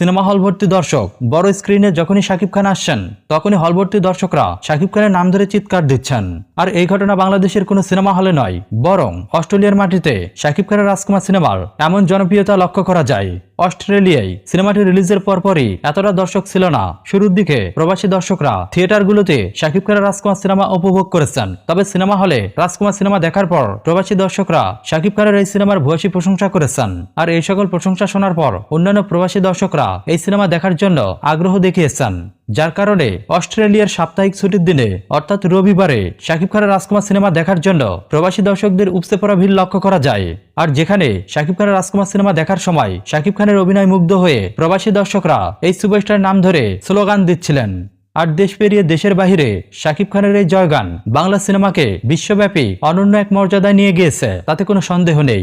Cinema hall ভর্তি দর্শক, বড় স্ক্রিনে যখনই শাকিব খান আসছেন, তখনই হল ভর্তি দর্শকরা শাকিব খানের নাম ধরে চিৎকার দিচ্ছেন। আর এই ঘটনা বাংলাদেশের কোনো সিনেমা হলে নয়, বরং অস্ট্রেলিয়ার মাটিতে শাকিব খানের রাজকুমার সিনেমার এমন জনপ্রিয়তা লক্ষ্য করা যায়। অস্ট্রেলিয়ায় সিনেমাটি রিলিজের পরপরই এতটা দর্শক ছিল না। শুরুর দিকে প্রবাসী দর্শকরা থিয়েটারগুলোতে শাকিব খানের রাজকুমার সিনেমা উপভোগ করেছেন। তবে সিনেমা হলে রাজকুমার সিনেমা দেখার পর প্রবাসী দর্শকরা শাকিব খানের এই সিনেমার ভূয়সী প্রশংসা করেছেন। আর এই সকল প্রশংসা শোনার পর অন্যান্য প্রবাসী দর্শকরা এই সিনেমা দেখার জন্য আগ্রহ দেখিয়েছেন। যার কারণে অস্ট্রেলিয়ার সাপ্তাহিক ছুটির দিনে, অর্থাৎ রবিবারে, শাকিব খানের রাজকুমার সিনেমা দেখার জন্য প্রবাসী দর্শকদের উপচে পড়া ভিড় লক্ষ্য করা যায়। আর যেখানে শাকিব খানের রাজকুমার সিনেমা দেখার সময় শাকিব খানের অভিনয় মুগ্ধ হয়ে প্রবাসী দর্শকরা এই সুপারস্টার নাম ধরে স্লোগান দিচ্ছিলেন। আর দেশ পেরিয়ে দেশের বাহিরে শাকিব খানের এই জয়গান বাংলা সিনেমাকে বিশ্বব্যাপী অনন্য এক মর্যাদায় নিয়ে গিয়েছে, তাতে কোনো সন্দেহ নেই।